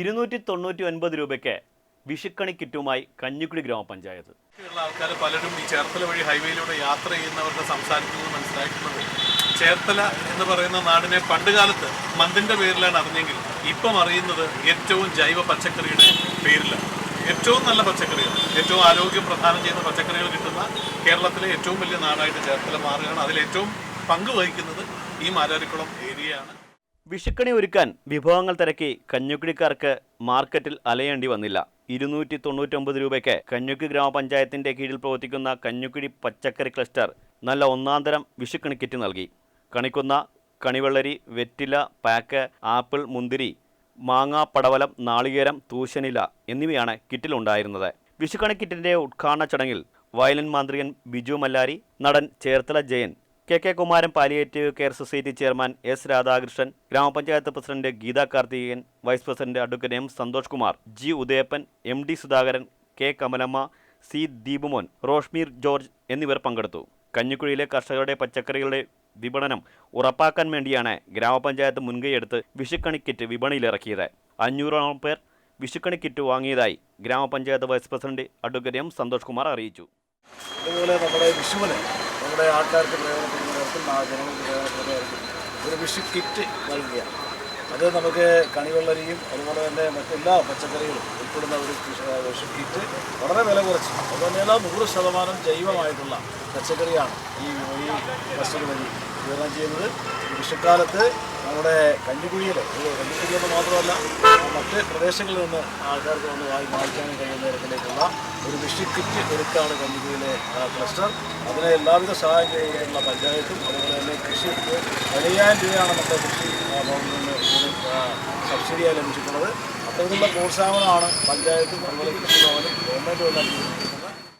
ഇരുന്നൂറ്റി തൊണ്ണൂറ്റി ഒൻപത് രൂപയ്ക്ക് വിഷുക്കണി കിറ്റുമായി കഞ്ഞിക്കുടി ഗ്രാമപഞ്ചായത്ത്. ആൾക്കാർ പലരും ഈ ചേർത്തല വഴി ഹൈവേയിലൂടെ യാത്ര ചെയ്യുന്നവരുടെ സംസാരത്തിൽ നിന്ന് മനസ്സിലാക്കുന്നത് ചേർത്തല എന്ന് പറയുന്ന നാടിനെ പണ്ട് കാലത്ത് മന്തിന്റെ പേരിലാണ് അറിഞ്ഞെങ്കിൽ ഇപ്പം അറിയുന്നത് ഏറ്റവും ജൈവ പച്ചക്കറിയുടെ പേരിലാണ്. ഏറ്റവും നല്ല പച്ചക്കറികൾ ഏറ്റവും ആരോഗ്യം പ്രധാനം ചെയ്യുന്ന പച്ചക്കറികൾ കിട്ടുന്ന കേരളത്തിലെ ഏറ്റവും വലിയ നാടായിട്ട് ചേർത്തല മാറുകയാണ്. അതിൽ ഏറ്റവും പങ്ക് വഹിക്കുന്നത് ഈ മാരാരിക്കുളം ഏരിയയാണ്. വിഷുക്കണി ഒരുക്കാൻ വിഭവങ്ങൾ തിരക്കി കഞ്ഞുക്കുടിക്കാർക്ക് മാർക്കറ്റിൽ അലയേണ്ടി വന്നില്ല. ഇരുന്നൂറ്റി തൊണ്ണൂറ്റൊമ്പത് രൂപയ്ക്ക് കഞ്ഞുക്കി ഗ്രാമപഞ്ചായത്തിന്റെ കീഴിൽ പ്രവർത്തിക്കുന്ന കഞ്ഞുക്കുടി പച്ചക്കറി ക്ലസ്റ്റർ നല്ല ഒന്നാന്തരം വിഷുക്കണി കിറ്റ് നൽകി. കണിക്കുന്ന കണിവെള്ളരി വെറ്റില പാക്ക് ആപ്പിൾ മുന്തിരി മാങ്ങ പടവലം നാളികേരം തൂശനില എന്നിവയാണ് കിറ്റിലുണ്ടായിരുന്നത്. വിഷുക്കണി കിറ്റിന്റെ ഉദ്ഘാടന ചടങ്ങിൽ വയലിൻ മാന്ത്രികൻ ബിജു മല്ലാരി നടൻ Cherthala Jayan K K Kumaran palliative care society chairman S Radhakrishnan ഗ്രാമപഞ്ചായത്ത് president Geetha Karthikeyan vice president advocate M Santhosh Kumar G Udayappan M D Sudhakaran K Kamalamma C Deepumon Roshmeer George എന്നിവർ പങ്കെടുത്തു. കഞ്ഞിക്കുഴിയിലെ കർഷകരുടെ പച്ചക്കറികളുടെ വിപണനം ഉറപ്പാക്കാൻ വേണ്ടിയാണ് ഗ്രാമപഞ്ചായത്ത് മുൻകൈയെടുത്ത് വിഷുക്കണി കിറ്റ് വിപണിയിലിറക്കിയത്. അഞ്ഞൂറോളം പേർ വിഷുക്കണി കിറ്റ് വാങ്ങിയതായി ഗ്രാമപഞ്ചായത്ത് vice president advocate M Santhosh Kumar അറിയിച്ചു. അതുപോലെ നമ്മുടെ വിഷുവിന് നമ്മുടെ ആൾക്കാർക്ക് പ്രയോജനപ്പെടുന്നവർക്കും ആ ജനങ്ങൾക്ക് പ്രയോജനപ്പെടുന്നവർക്കും ഒരു വിഷു കിറ്റ് നൽകുകയാണ് അത് നമുക്ക് കണിവെള്ളരിയും അതുപോലെ തന്നെ മറ്റെല്ലാ പച്ചക്കറികളും ഉൾപ്പെടുന്ന ഒരു കൃഷി കിറ്റ് വളരെ വില കുറച്ച്. അതുതന്നെയല്ല നൂറ് ശതമാനം ജൈവമായിട്ടുള്ള പച്ചക്കറിയാണ് ഈ ഈ കർഷകർ വഴി വിതരണം ചെയ്യുന്നത്. കൃഷിക്കാലത്ത് നമ്മുടെ കഞ്ഞിക്കുഴിയിൽ കഞ്ഞിക്കുഴിയെന്ന് മാത്രമല്ല മറ്റ് പ്രദേശങ്ങളിൽ നിന്ന് ആൾക്കാർക്ക് വന്ന് വായി വായിക്കാൻ കഴിയുന്ന തരത്തിലേക്കുള്ള ഒരു വിഷു കിറ്റ് ഒരുക്കാണ് കഞ്ഞിക്കുഴിയിലെ ക്ലസ്റ്റർ. അതിനെ എല്ലാവിധ സഹായം ചെയ്തിട്ടുള്ള പഞ്ചായത്തും അതുപോലെ തന്നെ കൃഷി പതിനയ്യായിരം രൂപയാണ് നമ്മുടെ കൃഷി സബ്സിഡിയായി ലഭിച്ചിട്ടുള്ളത്. അത്തരത്തിലുള്ള പ്രോത്സാഹനമാണ് പഞ്ചായത്തും അതുപോലെ കൃഷി ഭവനും ഗവൺമെന്റും എല്ലാം